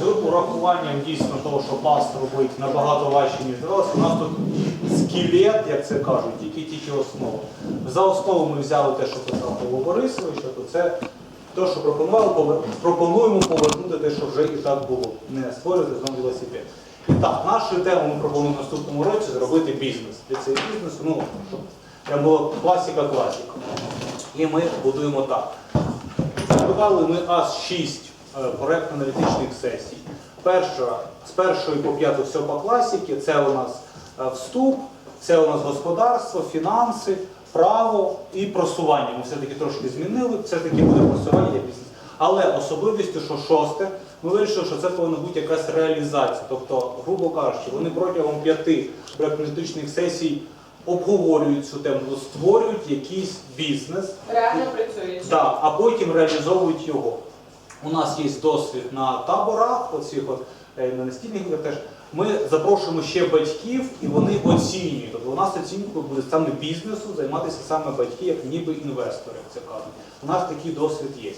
З урахуванням дійсно того, що паст робить набагато важче, ніж здавалося, у нас тут скелет, як це кажуть, тільки-тільки основа. За основу ми взяли те, що писав Павло Борисович, то це те, що пропонували, пропонуємо повернути те, що вже і так було. Не створювати знову велосипед. І так, нашу тему ми пропонуємо в наступному році зробити бізнес. Для цього бізнесу, ну, щоб прям було класіка-класіка. І ми будуємо так. Збудували ми аж 6 проєктно-аналітичних сесій. Перша, з першої по п'яту все по класіки, це у нас е, вступ, це у нас господарство, фінанси, право і просування. Ми все-таки трошки змінили, все-таки буде просування як бізнес. Але особливістю, що шосте, ми вирішили, що це повинна бути якась реалізація. Тобто, грубо кажучи, вони протягом п'яти проєктно-аналітичних сесій обговорюють цю тему, створюють якийсь бізнес, Реально працюючи. Да, а потім реалізовують його. У нас є досвід на таборах, оцих от, е, на настільних іграх теж. Ми запрошуємо ще батьків і вони оцінюють. Тобто у нас оцінкою буде саме бізнесу займатися саме батьки, як ніби інвестори, як це кажуть. У нас такий досвід є.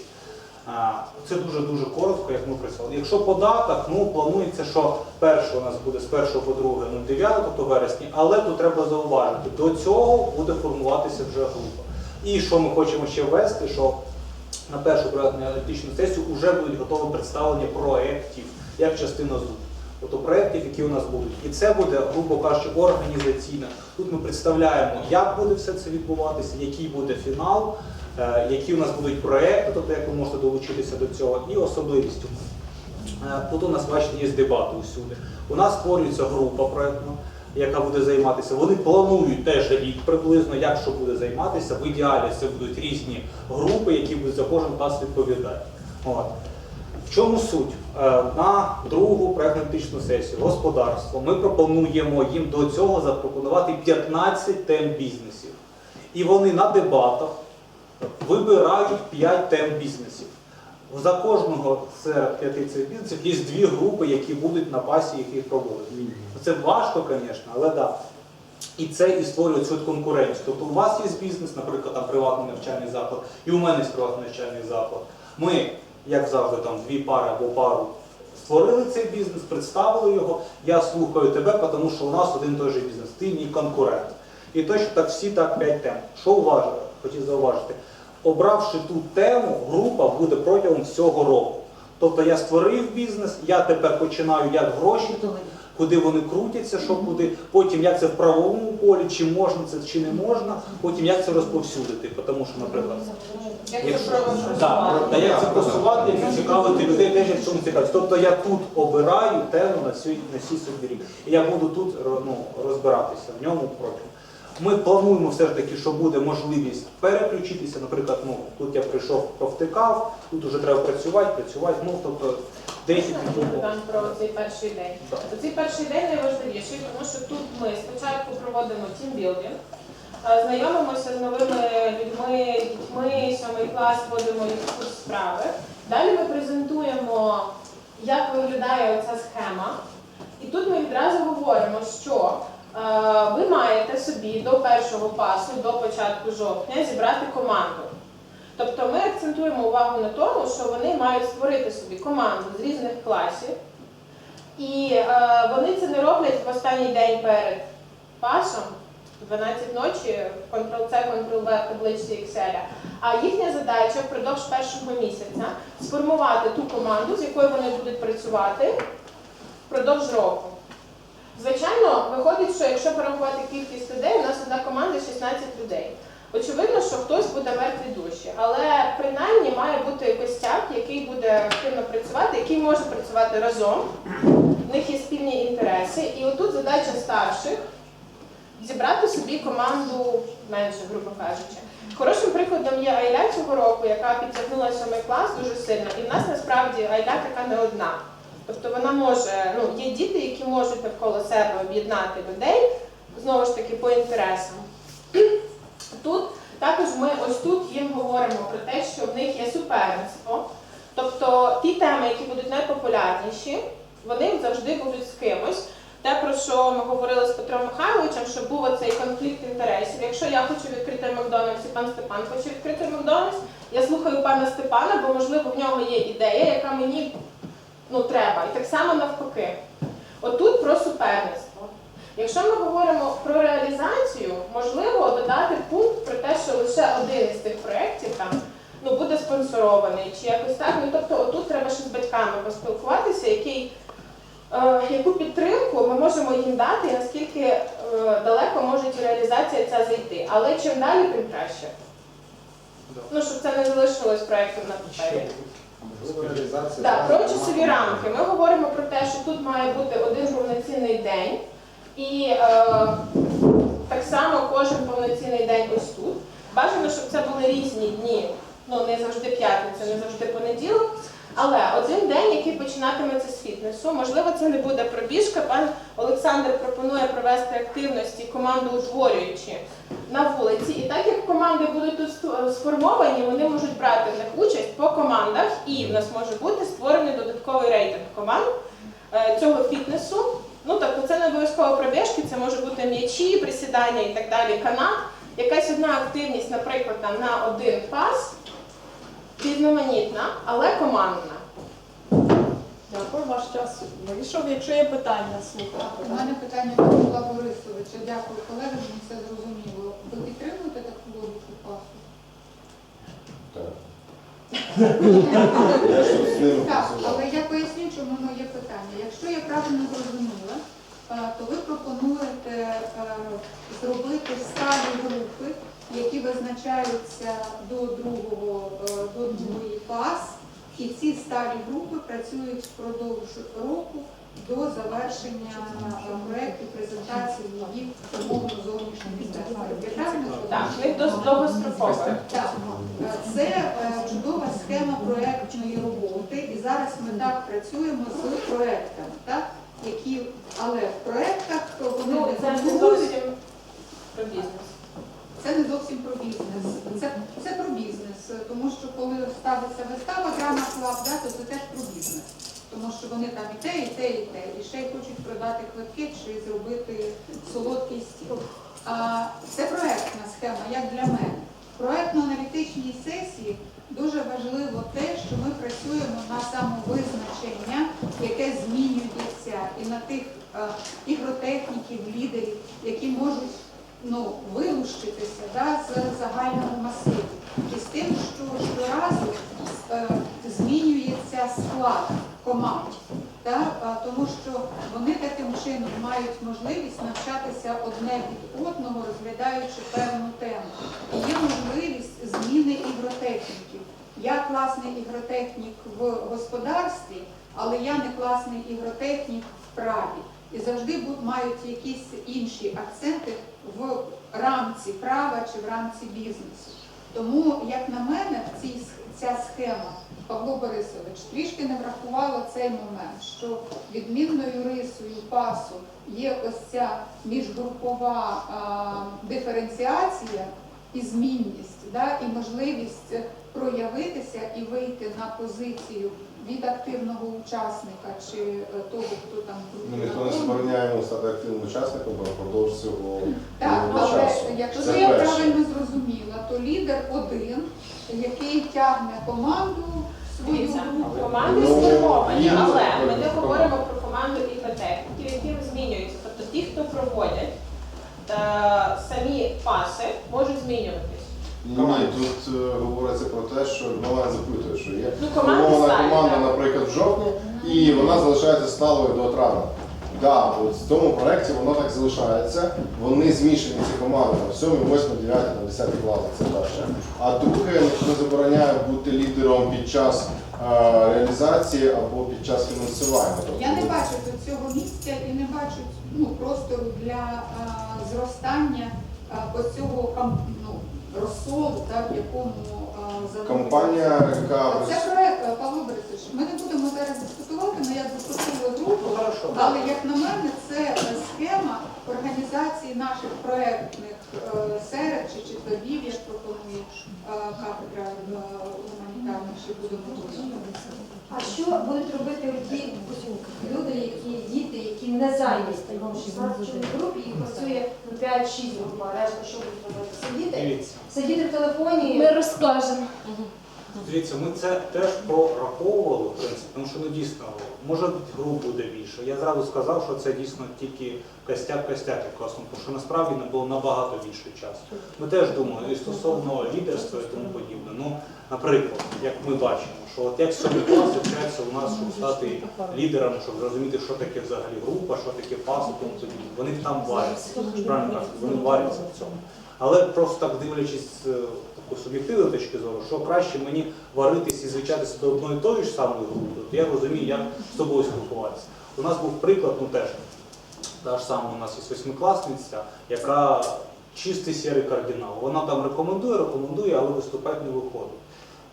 Це дуже-дуже коротко, як ми працювали. Якщо по датах, ну планується, що перше у нас буде з 1 по 2, ну 9, тобто вересні, але тут треба зауважити, до цього буде формуватися вже група. І що ми хочемо ще ввести, що на першу проєктно-аналітичну сесію вже будуть готові представлення проєктів як частина ЗУ. Тобто проєктів, які у нас будуть. І це буде, грубо кажучи, організаційно. Тут ми представляємо, як буде все це відбуватися, який буде фінал, е, які у нас будуть проєкти, тобто як ви можете долучитися до цього, і особливістю. Е, Тут у нас бачите, є дебати усюди. У нас створюється група проєктна, яка буде займатися. Вони планують теж рік приблизно, як що буде займатися. В ідеалі це будуть різні групи, які будуть за кожен клас відповідати. От. В чому суть? Е, На другу проєктно-аналітичну сесію господарство ми пропонуємо їм до цього запропонувати 15 тем бізнесів. І вони на дебатах вибирають 5 тем бізнесів. За кожного серед п'яти цих бізнесів є дві групи, які будуть на пасі, їх проводити. Це важко, звісно, але так. Да. І це і створює цю конкуренцію. Тобто у вас є бізнес, наприклад, там приватний навчальний заклад, і у мене є приватний навчальний заклад. Ми, як завжди, там дві пари або пару створили цей бізнес, представили його. Я слухаю тебе, тому що у нас один той же бізнес, ти мій конкурент. І точно так всі так п'ять тем. Що уважили? Хотів зауважити. Обравши ту тему, група буде протягом всього року. Тобто я створив бізнес, я тепер починаю як гроші, куди вони крутяться, що куди, потім як це в правовому полі, чи можна це, чи не можна, потім як це розповсюдити. Тому що, наприклад, Якщо- та як це просувати, як цікавити людей, теж в цьому цікавиться. Тобто я тут обираю тему на цій собі рік. І я буду тут ну, розбиратися в ньому протягом. Ми плануємо все ж таки, що буде можливість переключитися. Наприклад, ну тут я прийшов, провтикав, тут вже треба працювати, працювати. Ну тобто 10 Можна про цей перший день. Так. Цей перший день найважливіший, тому що тут ми спочатку проводимо тімбілдинг, е, знайомимося з новими людьми, дітьми, сьомий клас, вводимо їх курс справи. Далі ми презентуємо, як виглядає оця схема. І тут ми відразу говоримо, що ви маєте собі до першого пасу, до початку жовтня, зібрати команду. Тобто ми акцентуємо увагу на тому, що вони мають створити собі команду з різних класів, і е, вони це не роблять в останній день перед пасом, 12 ночі, Ctrl-C, Ctrl-V табличці Excel. А їхня задача впродовж першого місяця сформувати ту команду, з якою вони будуть працювати впродовж року. Звичайно, виходить, що якщо порахувати кількість людей, у нас одна команда 16 людей. Очевидно, що хтось буде мертві душі, але принаймні має бути костяк, який буде активно працювати, який може працювати разом. В них є спільні інтереси. І отут задача старших зібрати собі команду менше, грубо кажучи. Хорошим прикладом є Айля цього року, яка підтягнула сьомий клас дуже сильно. І в нас насправді Айля така не одна. Тобто вона може, ну, є діти, які можуть навколо себе об'єднати людей, знову ж таки, по інтересам. Тут також ми ось тут їм говоримо про те, що в них є суперництво. Тобто ті теми, які будуть найпопулярніші, вони завжди будуть з кимось. Те, про що ми говорили з Петром Михайловичем, щоб був оцей конфлікт інтересів. Якщо я хочу відкрити Макдональдс і пан Степан хоче відкрити Макдональдс, я слухаю пана Степана, бо можливо в нього є ідея, яка мені Ну треба. І так само навпаки. Отут про суперництво. Якщо ми говоримо про реалізацію, можливо додати пункт про те, що лише один із тих проєктів там ну, буде спонсорований чи якось так. Ну тобто, отут треба ще з батьками поспілкуватися, який, е, яку підтримку ми можемо їм дати, і наскільки е, далеко може реалізація ця зайти. Але чим далі, тим краще. Ну, щоб це не залишилось проєктом на папері. Так, про часові рамки. Ми говоримо про те, що тут має бути один повноцінний день, і е, так само кожен повноцінний день ось тут. Бажано, щоб це були різні дні, ну не завжди п'ятниця, не завжди понеділок. Але один день, який починатиметься з фітнесу, можливо, це не буде пробіжка. Пан Олександр пропонує провести активності команду утворюючи на вулиці. І так як команди будуть тут сформовані, вони можуть брати в них участь по командах, і в нас може бути створений додатковий рейтинг команд е, цього фітнесу. Ну тобто це не обов'язково пробіжки, це може бути м'ячі, присідання і так далі, канат. Якась одна активність, наприклад, там на один пас, різноманітна, але командна. Дякую, ваш час вийшов. Якщо є питання, У мене питання до Павла Борисовича. Дякую, колеги, мені все зрозуміло. Підтримуєте таку логіку пасу? Так. Я ж тут з ними Так, але я поясню, чому моє питання. Якщо я правильно зрозуміла, е, то ви пропонуєте е, зробити сталі групи, які визначаються до другого е, до другої клас, і ці сталі групи працюють впродовж року до завершення проекту презентації їх умовно правильно розумію? Так, це е, чудова схема проектної роботи, і зараз ми так працюємо з проектами, так? Які, але в проектах вони Ну, не це не зовсім про бізнес. це не зовсім про бізнес. Це, це про бізнес, тому що коли ставиться вистава драма клаб, да, то це теж про бізнес. Тому що вони там і те, і те, і те, і ще й хочуть продати квитки чи зробити солодкий стіл. А це проектна схема, як для мене. В проектно-аналітичній сесії дуже важливо те, що ми працюємо на самовизначення, яке змінюється, і на тих е, ігротехніків, лідерів, які можуть ну, вилущитися да, з загального масиву. І з тим, що щоразу е, змінюється склад команд. Да? Тому що вони таким чином мають можливість навчатися одне від одного, розглядаючи певну тему. І є можливість зміни ігротехніків. Я класний ігротехнік в господарстві, але я не класний ігротехнік в праві. І завжди мають якісь інші акценти в рамці права чи в рамці бізнесу. Тому, як на мене, в цій ця схема Павло Борисович трішки не врахувала цей момент, що відмінною рисою пасу є ось ця міжгрупова а, диференціація і змінність, да, і можливість проявитися і вийти на позицію від активного учасника чи е, того, хто там Ми ніхто не забороняє стати активним учасником, а продовж цього Так, але часу. якщо Це я перше. правильно зрозуміла, то лідер один, який тягне команду свою групу. команди Ну, сформовані, але ми не говоримо про команду ігротехніків, які змінюються. Тобто ті, хто проводять е, самі паси, можуть змінюватись. Ні, ні, тут е, говориться про те, що вона запитує, що є Ну, сталі, команда, наприклад, в жовтні, і вона залишається сталою до травня. Да, от в тому проєкті воно так залишається. Вони змішані ці команди на 7, 8, 9, 10 класах, це перше. А друге, не забороняє бути лідером під час е, реалізації або під час фінансування. Тобто, Я не бачу тут цього місця і не бачу ну, простору для а, зростання ось цього ну, розсолу, так, в якому занурюється. Компанія, яка А Це проект, е, Павло Борисович, ми не будемо зараз дискутувати, але я запросила групу. Ну, хорошо. Але як на мене, це схема організації наших проектних е, серед чи читовів, як пропонує е, кафедра е, гуманітарних, чи будемо. А що будуть робити ті люди, які діти, які не зайняті там 16 групі, їх працює ну, 5-6 груп, а решта що будуть робити? Сидіти? Сидіти в телефоні. Ми розкажемо. Дивіться, ми це теж прораховували, в принципі, тому що ну дійсно, може груп буде більше. Я зразу сказав, що це дійсно тільки костяк-костяк як тому що насправді не було набагато більше часу. Ми теж думали і стосовно лідерства і тому подібне. Ну, наприклад, як ми бачимо, що от як сьомий клас у нас, щоб стати лідером, щоб зрозуміти, що таке взагалі група, що таке пас тому подібне. Вони там варяться. Правильно кажуть, вони варяться в цьому. Але просто так дивлячись з е, такої суб'єктивної точки зору, що краще мені варитись і звичатися до одної тої ж самої групи, то я розумію, як з тобою спілкуватися. У нас був приклад, ну теж та ж сама у нас є восьмикласниця, яка чистий сірий кардинал. Вона там рекомендує, рекомендує, але виступати не виходить.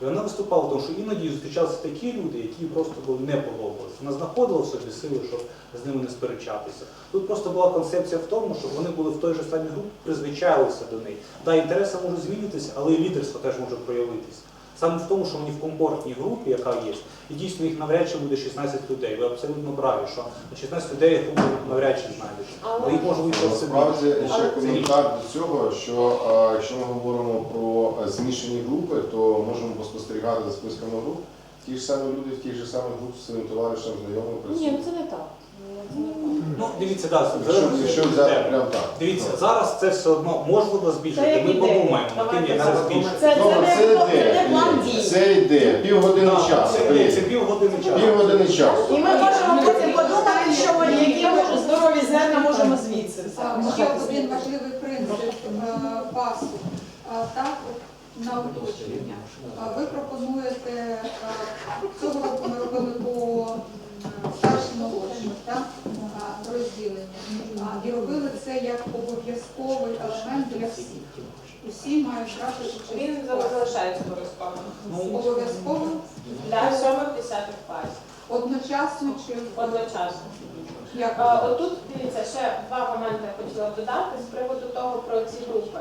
І вона виступала, тому що іноді зустрічалися такі люди, які просто не подобалися. Вона знаходила в собі сили, щоб з ними не сперечатися. Тут просто була концепція в тому, щоб вони були в той же самій групі, призвичайлися до неї. Да, інтереси можуть змінитися, але і лідерство теж може проявитися. Саме в тому, що вони в комфортній групі, яка є, і дійсно їх навряд чи буде 16 людей. Ви абсолютно праві, що на 16 людей групу навряд чи знайдете. Але їх може бути Насправді ще коментар до цього, що якщо ми говоримо про змішані групи, то можемо поспостерігати за списками груп. Ті ж самі люди в тих же самих груп з своїм товаришем, знайомим Ні, ну це не так. Ну, дивіться, да, це Якщо, залежить якщо від взяти теми. так. Дивіться, зараз це все одно можливо збільшити. Ми подумаємо над тим, як це збільшити. Це, це, Добре, не, це це не йде, план дій. це йде, півгодини Так, часу. це- Це півгодини часу. Півгодини часу. І ми можемо потім подумати, що ми, які ми здорові зерна можемо звідси. Ще один важливий принцип е, пасу. Е, Так, от, на уточнення. Е, Ви пропонуєте, е, цього року ми робили по м, старшим молодшим, так, е, розділення. А, І робили це як обов'язковий елемент для всіх. Усі мають брати участь. Він залишається обов'язковим. Ну, Обов'язково, Для сьомих десятих класів. одночасно чи Одночасно. як? Отут дивіться, ще два моменти я хотіла б додати з приводу того про ці групи.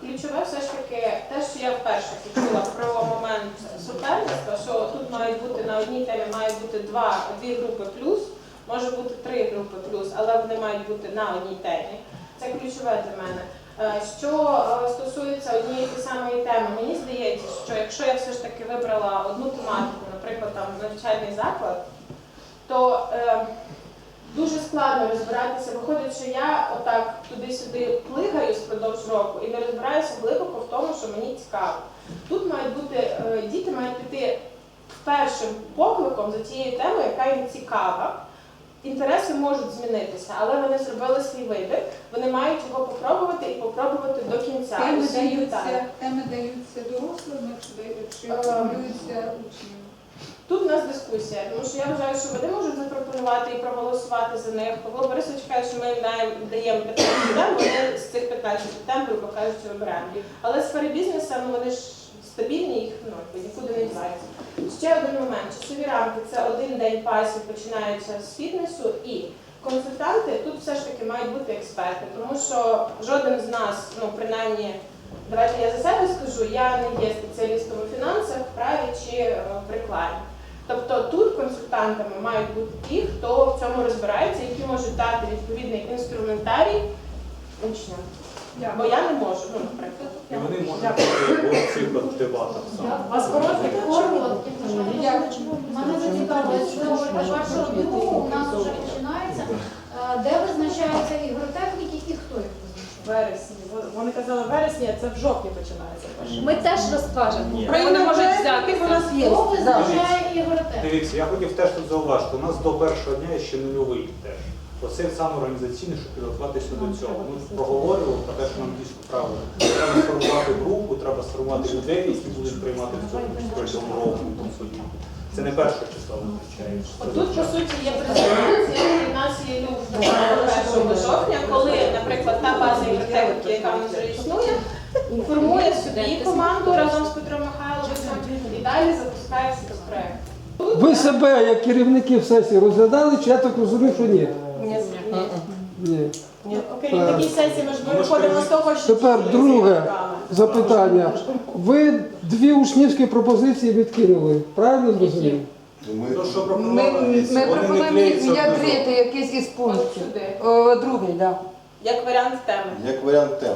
Ключове все ж таки те, що я вперше почула про момент суперництва, що тут мають бути на одній темі мають бути два, дві групи плюс, може бути три групи плюс, але вони мають бути на одній темі. Це ключове для мене. Е, Що е, стосується однієї тієї самої теми, мені здається, що якщо я все ж таки вибрала одну тематику, наприклад, там навчальний заклад, то е, дуже складно розбиратися. Виходить, що я отак туди-сюди плигаю впродовж року і не розбираюся глибоко в тому, що мені цікаво. Тут мають бути е, діти мають піти першим покликом за тією темою, яка їм цікава. Інтереси можуть змінитися, але вони зробили свій вибір. Вони мають його попробувати і попробувати до кінця. Теми даються, теми даються дорослими, чи чи Ем. формулюються учнями. Тут у нас дискусія, тому що я вважаю, що вони можуть запропонувати і проголосувати за них. Павло Борисович каже, що ми їм даємо- даємо 15 тем, вони з цих 15 тем, грубо кажучи, вибираємо. Але сфери бізнесу, ну вони ж стабільні, їх ну, нікуди не діваються. Ще один момент. Часові рамки це один день пасів починається з фітнесу і консультанти тут все ж таки мають бути експерти, тому що жоден з нас, ну принаймні. Давайте я за себе скажу, я не є спеціалістом у фінансах, праві чи е, в рекламі. Тобто тут консультантами мають бути ті, хто в цьому розбирається, які можуть дати відповідний інструментарій учням. Бо я не можу, ну, наприклад. І вони можуть бути в цих дебатах саме. Вас короткий Коротко, Мене зацікавило, що першого другого у нас вже починається. Де визначаються ігротехніки і хто їх визначає? вересні. Вони казали вересні, а це в жовтні починається. Ми теж розкажемо. Вони можуть взяти. у нас є. Хто визначає ігротехніки? Дивіться, я хотів теж тут зауважити, у нас до першого дня є ще нульовий теж. Оце саме організаційне, щоб підготуватися до цього. Ми проговорювали про те, що нам дійсно правильно. Треба сформувати групу, треба сформувати людей, які будуть приймати в цьому протягом року і тому подібне. Це не перше число визначається. Отут, по суті, є презентація, і в нас є люк до 1 жовтня, коли, наприклад, та база ігротехніки, яка вже існує, формує собі команду разом з Петром Михайловичем і далі запускає всі проекти. Ви себе як керівників сесії розглядали, чи я так розумію, що ні? Ні, ні. Ні. Ні. Окрім такій сесії, ми ж виходимо з того, що Тепер друге. Запитання. Ви дві учнівські пропозиції відкинули, правильно зрозумів? То, що Ми, пропонували, ми вони не пропонуємо їх з відкрити якийсь із пунктів. сюди, О, Другий, так. як варіант теми. як варіант тем.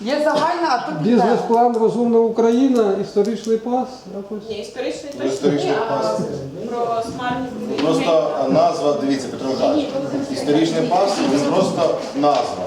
Є загальна, а тут. Бізнес-план Розумна Україна, історичний пас. якось. Ні, історичний Ну, точно історичний ні, а пас. про смарт Просто назва, дивіться, Петро Михайлович, історичний пас, це просто назва.